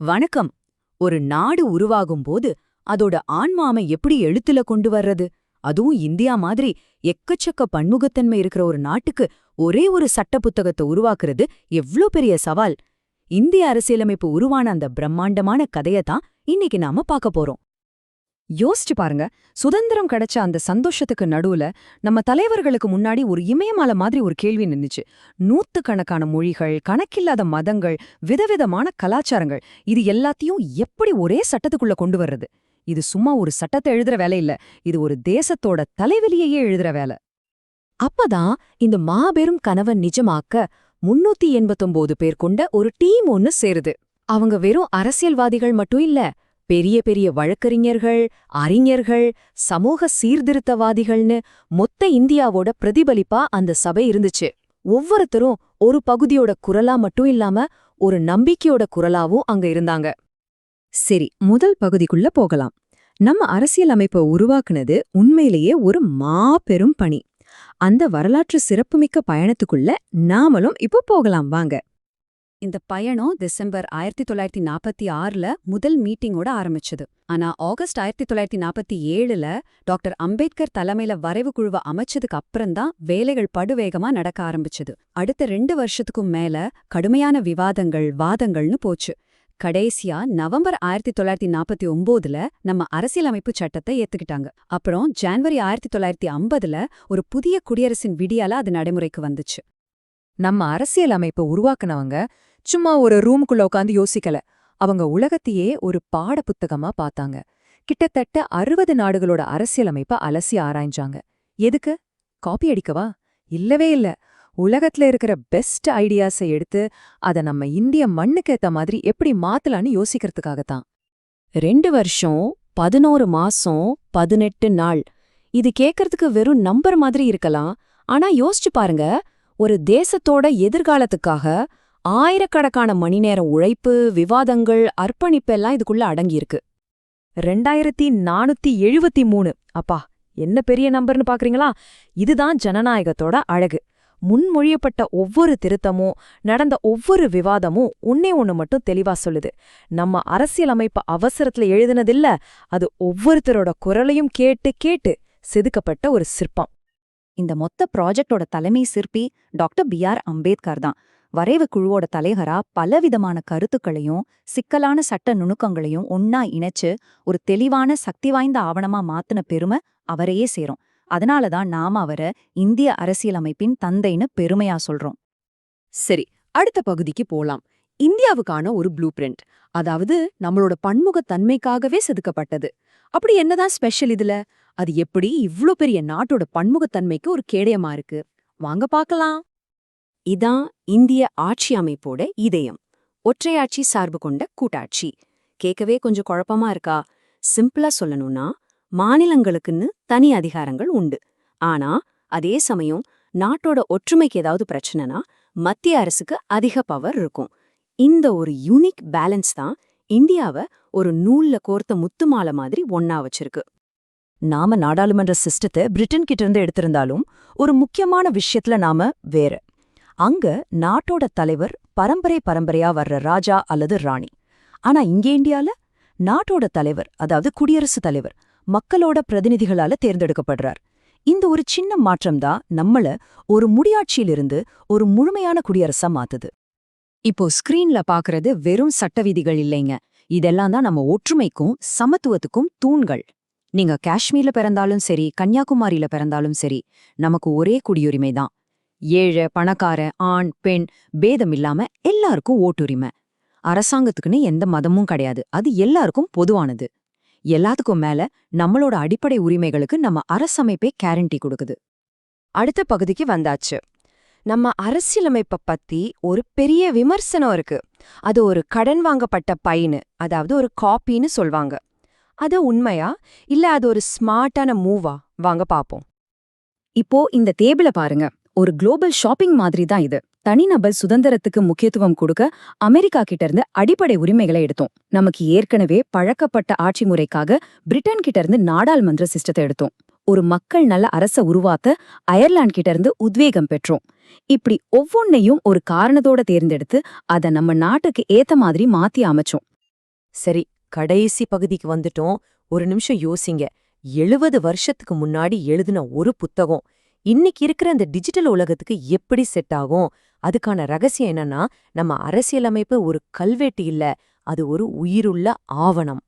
வணக்கம். ஒரு நாடு உருவாகும் போது அதோட ஆன்மாமை எப்படி எழுத்துல கொண்டு வர்றது? அதுவும் இந்தியா மாதிரி எக்கச்சக்க பன்முகத்தன்மை இருக்கிற ஒரு நாட்டுக்கு ஒரே ஒரு சட்ட புத்தகத்தை உருவாக்குறது எவ்ளோ பெரிய சவால். இந்திய அரசியலமைப்பு உருவான அந்த பிரம்மாண்டமான கதையத்தான் இன்னைக்கு நாம பார்க்க போறோம். யோசிச்சு பாருங்க. சுதந்திரம் கிடைச்ச அந்த சந்தோஷத்துக்கு நடுவுல நம்ம தலைவர்களுக்கு முன்னாடி ஒரு இமயமலை மாதிரி ஒரு கேள்வி நின்னுச்சு. நூத்துக்கணக்கான மொழிகள் கணக்கில்லாத மதங்கள் விதவிதமான கலாச்சாரங்கள். இது எல்லாத்தையும் எப்படி ஒரே சட்டத்துக்குள்ள கொண்டு வர்றது? இது சும்மா ஒரு சட்டத்தை எழுதுற வேலை இல்ல. இது ஒரு தேசத்தோட தலைவலியையே எழுதுற வேலை. அப்பதான் இந்த மாபெரும் கனவை நிஜமாக்க முன்னூத்தி எண்பத்தொன்பது பேர் கொண்ட ஒரு டீம் ஒன்னு சேருது. அவங்க வெறும் அரசியல்வாதிகள் மட்டும் இல்ல பெரிய பெரிய வழக்கறிஞர்கள் அறிஞர்கள் சமூக சீர்திருத்தவாதிகள்னு மொத்த இந்தியாவோட பிரதிபலிப்பா அந்த சபை இருந்துச்சு. ஒவ்வொருத்தரும் ஒரு பகுதியோட குரலா மட்டும் இல்லாம ஒரு நம்பிக்கையோட குரலாவும் அங்க இருந்தாங்க. சரி முதல் பகுதிக்குள்ள போகலாம். நம்ம அரசியலமைப்பை உருவாக்குனது உண்மையிலேயே ஒரு மாபெரும் பணி. அந்த வரலாற்று சிறப்புமிக்க பயணத்துக்குள்ள நாமளும் இப்போ போகலாம் வாங்க. இந்த பயணம் டிசம்பர் ஆயிரத்தி தொள்ளாயிரத்தி நாற்பத்தி ஆறுல முதல் மீட்டிங்கோட ஆரம்பிச்சது. ஆனா ஆகஸ்ட் ஆயிரத்தி தொள்ளாயிரத்தி நாற்பத்தி ஏழுல டாக்டர் அம்பேத்கர் தலைமையில வரைவு குழுவை அமைச்சதுக்கு அப்புறம்தான் வேலைகள் படுவேகமா நடக்க ஆரம்பிச்சது. அடுத்த ரெண்டு வருஷத்துக்கும் மேல கடுமையான விவாதங்கள் வாதங்கள்னு போச்சு. கடைசியா நவம்பர் ஆயிரத்தி தொள்ளாயிரத்தி நாற்பத்தி ஒம்போதுல நம்ம அரசியலமைப்பு சட்டத்தை ஏத்துக்கிட்டாங்க. அப்புறம் ஜான்வரி ஆயிரத்தி தொள்ளாயிரத்தி ஐம்பதுல ஒரு புதிய குடியரசின் விடியால அது நடைமுறைக்கு வந்துச்சு. நம்ம அரசியல் உருவாக்குனவங்க சும்மா ஒரு ரூமுக்குள்ள உட்காந்து யோசிக்கல. அவங்க உலகத்தையே ஒரு பாட புத்தகமா பார்த்தாங்க. கிட்டத்தட்ட அறுபது நாடுகளோட அரசியலமைப்ப அலசி ஆராய்ஞ்சாங்க. எதுக்கு? காப்பி அடிக்கவா? இல்லவே இல்ல. உலகத்துல இருக்கிற பெஸ்ட் ஐடியாஸை எடுத்து அத நம்ம இந்திய மண்ணுக்கு ஏத்த மாதிரி எப்படி மாத்தலான்னு யோசிக்கிறதுக்காகத்தான். ரெண்டு வருஷம் பதினோரு மாசம் பதினெட்டு நாள். இது கேக்கறதுக்கு வெறும் நம்பர் மாதிரி இருக்கலாம். ஆனா யோசிச்சு பாருங்க ஒரு தேசத்தோட எதிர்காலத்துக்காக ஆயிரக்கணக்கான மணி நேரம் உழைப்பு விவாதங்கள் அர்ப்பணிப்பெல்லாம் இதுக்குள்ள அடங்கியிருக்கு. ரெண்டாயிரத்தி நானூத்தி எழுபத்தி மூணு அப்பா என்ன பெரிய நம்பர்னு பாக்குறீங்களா? இதுதான் ஜனநாயகத்தோட அழகு. முன்மொழியப்பட்ட ஒவ்வொரு திருத்தமும் நடந்த ஒவ்வொரு விவாதமும் உன்னே ஒண்ணு மட்டும் தெளிவா சொல்லுது. நம்ம அரசியலமைப்ப அவசரத்துல எழுதினதில்ல அது ஒவ்வொருத்தரோட குரலையும் கேட்டு கேட்டு செதுக்கப்பட்ட ஒரு சிற்பம். இந்த மொத்த ப்ராஜெக்டோட தலைமை சிற்பி டாக்டர் பி ஆர் அம்பேத்கர் தான். வரைவு குழுவோட தலைவரா பலவிதமான கருத்துக்களையும் சிக்கலான சட்ட நுணுக்கங்களையும் ஒன்னா இணைச்சு ஒரு தெளிவான சக்தி வாய்ந்த ஆவணமா மாத்துன பெருமை அவரையே சேரும். அதனாலதான் நாம அவரை இந்திய அரசியலமைப்பின் தந்தைன்னு பெருமையா சொல்றோம். சரி அடுத்த பகுதிக்கு போலாம். இந்தியாவுக்கான ஒரு ப்ளூ பிரிண்ட் அதாவது நம்மளோட பன்முகத்தன்மைக்காகவே செதுக்கப்பட்டது. அப்படி என்னதான் ஸ்பெஷல் இதுல? அது எப்படி இவ்ளோ பெரிய நாட்டோட பன்முகத்தன்மைக்கு ஒரு கேடயமா இருக்கு? வாங்க பார்க்கலாம். இதான் இந்திய ஆட்சி அமைப்போட இதயம். ஒற்றையாட்சி சார்பு கொண்ட கூட்டாட்சி. கேட்கவே கொஞ்சம் குழப்பமா இருக்கா? சிம்பிளா சொல்லணும்னா மாநிலங்களுக்குன்னு தனி அதிகாரங்கள் உண்டு. ஆனா அதே சமயம் நாட்டோட ஒற்றுமைக்கு ஏதாவது பிரச்சனைனா மத்திய அரசுக்கு அதிக பவர் இருக்கும். இந்த ஒரு யூனிக் பேலன்ஸ் தான் இந்தியாவை ஒரு நூல்ல கோர்த்த முத்துமாலை மாதிரி ஒன்னா வச்சிருக்கு. நாம நாடாளுமன்ற சிஸ்டத்தை பிரிட்டன் கிட்ட இருந்து எடுத்திருந்தாலும் ஒரு முக்கியமான விஷயத்துல நாம வேற. அங்க நாட்டோட தலைவர் பரம்பரை பரம்பரையா வர்ற ராஜா அல்லது ராணி. ஆனா இங்க இந்தியால நாட்டோட தலைவர் அதாவது குடியரசுத் தலைவர் மக்களோட பிரதிநிதிகளால தேர்ந்தெடுக்கப்படுறார். இந்த ஒரு சின்ன மாற்றம்தான் நம்மள ஒரு முடியாட்சியிலிருந்து ஒரு முழுமையான குடியரசா மாத்துது. இப்போ ஸ்கிரீன்ல பாக்குறது வெறும் சட்ட விதிகள் இல்லைங்க. இதெல்லாம் தான் நம்ம ஒற்றுமைக்கும் சமத்துவத்துக்கும் தூண்கள். நீங்க காஷ்மீர்ல பிறந்தாலும் சரி கன்னியாகுமரியில பிறந்தாலும் சரி நமக்கு ஒரே குடியுரிமை தான். ஏழை பணக்கார ஆண் பெண் பேதம் இல்லாம எல்லாருக்கும் ஓட்டுரிமை. அரசாங்கத்துக்குன்னு எந்த மதமும் கிடையாது. அது எல்லாருக்கும் பொதுவானது. எல்லாத்துக்கும் மேல நம்மளோட அடிப்படை உரிமைகளுக்கு நம்ம அரசமைப்பே கேரண்டி கொடுக்குது. அடுத்த பகுதிக்கு வந்தாச்சு. நம்ம அரசியலமைப்ப பத்தி ஒரு பெரிய விமர்சனம் இருக்கு. அது ஒரு கடன் வாங்கப்பட்ட பைனு அதாவது ஒரு காப்பின்னு சொல்வாங்க. அது உண்மையா? இல்ல அது ஒரு ஸ்மார்ட்டான மூவா வாங்க பாப்போம். இப்போ இந்த டேபிள பாருங்க. ஒரு குளோபல் ஷாப்பிங் மாதிரி தான் இது. தனிநபர் சுதந்திரத்துக்கு முக்கியத்துவம் கொடுக்க அமெரிக்கா கிட்ட இருந்து அடிப்படை உரிமைகளை எடுத்தோம். நமக்கு ஏற்கனவே பழக்கப்பட்ட ஆட்சி முறைக்காக பிரிட்டன் கிட்ட இருந்து நாடாளுமன்ற சிஸ்டத்தை எடுத்தோம். ஒரு மக்கள் நல்ல அரச உருவாத்த அயர்லாந்து கிட்ட இருந்து உத்வேகம் பெற்றோம். இப்படி ஒவ்வொன்னையும் ஒரு காரணத்தோட தேர்ந்தெடுத்து அத நம்ம நாட்டுக்கு ஏத்த மாதிரி மாத்தி அமைச்சோம். சரி கடைசி பகுதிக்கு வந்துட்டோம். ஒரு நிமிஷம் யோசிங்க. எழுபது வருஷத்துக்கு முன்னாடி எழுதின ஒரு புத்தகம். இன்னைக்கு இருக்கிற இந்த டிஜிட்டல் உலகத்துக்கு எப்படி செட் ஆகும்? அதுக்கான ரகசியம் என்னன்னா நம்ம அரசியலமைப்பு ஒரு கல்வெட்டு இல்ல அது ஒரு உயிருள்ள ஆவணம்.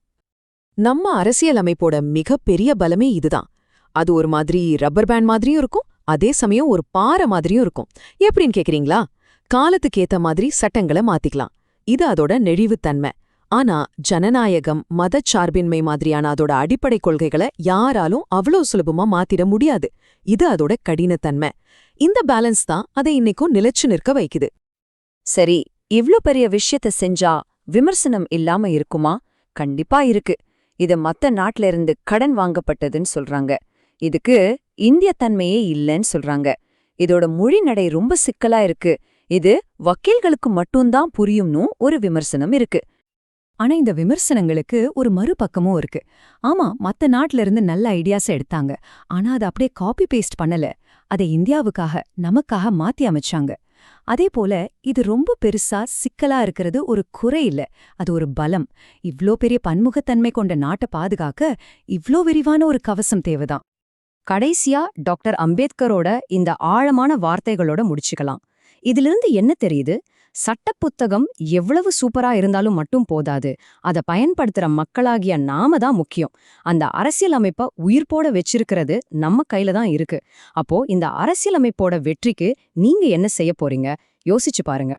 நம்ம அரசியலமைப்போட மிகப்பெரிய பலமே இதுதான். அது ஒரு மாதிரி ரப்பர் பேண்ட் மாதிரியும் இருக்கும் அதே சமயம் ஒரு பாறை மாதிரியும் இருக்கும். எப்படின்னு கேக்குறீங்களா? காலத்துக்கு ஏத்த மாதிரி சட்டங்களை மாத்திக்கலாம். இது அதோட நெழிவுத்தன்மை. ஆனா ஜனநாயகம் மதச்சார்பின்மை மாதிரியான அதோட அடிப்படை கொள்கைகளை யாராலும் அவ்வளோ சுலபமா மாத்திட முடியாது. இது அதோட கடினத்தன்மை. இந்த பேலன்ஸ் தான் அதை இன்னைக்கும் நிலைச்சு நிற்க வைக்குது. சரி இவ்ளோ பெரிய விஷயத்த செஞ்சா விமர்சனம் இல்லாம இருக்குமா? கண்டிப்பா இருக்கு. இது மத்த நாட்டுல இருந்து கடன் வாங்கப்பட்டதுன்னு சொல்றாங்க. இதுக்கு இந்திய தன்மையே இல்லைன்னு சொல்றாங்க. இதோட மொழி நடை ரொம்ப சிக்கலா இருக்கு. இது வக்கீல்களுக்கு மட்டும்தான் புரியும்னு ஒரு விமர்சனம் இருக்கு. ஆனா இந்த விமர்சனங்களுக்கு ஒரு மறுபக்கமும் இருக்கு. ஆமா மத்த நாட்டுல இருந்து நல்ல ஐடியாஸ் எடுத்தாங்க. ஆனா அதை அப்படியே காப்பி பேஸ்ட் பண்ணல. அதை இந்தியாவுக்காக நமக்காக மாத்தி அமைச்சாங்க. அதே போல இது ரொம்ப பெருசா சிக்கலா இருக்கிறது ஒரு குறை இல்ல. அது ஒரு பலம். இவ்ளோ பெரிய பன்முகத்தன்மை கொண்ட நாட்டை பாதுகாக்க இவ்ளோ விரிவான ஒரு கவசம் தேவைதான். கடைசியா டாக்டர் அம்பேத்கரோட இந்த ஆழமான வார்த்தைகளோட முடிச்சுக்கலாம். இதிலிருந்து என்ன தெரியுது? சட்டப் புத்தகம் எவ்வளவு சூப்பரா இருந்தாலும் மட்டும் போதாது. அதை பயன்படுத்துற மக்களாகிய நாம தான் முக்கியம். அந்த அரசியலமைப்ப உயிர்ப்போட வச்சிருக்கிறது நம்ம கையில தான் இருக்கு. அப்போ இந்த அரசியலமைப்போட வெற்றிக்கு நீங்க என்ன செய்ய போறீங்க? யோசிச்சு பாருங்க.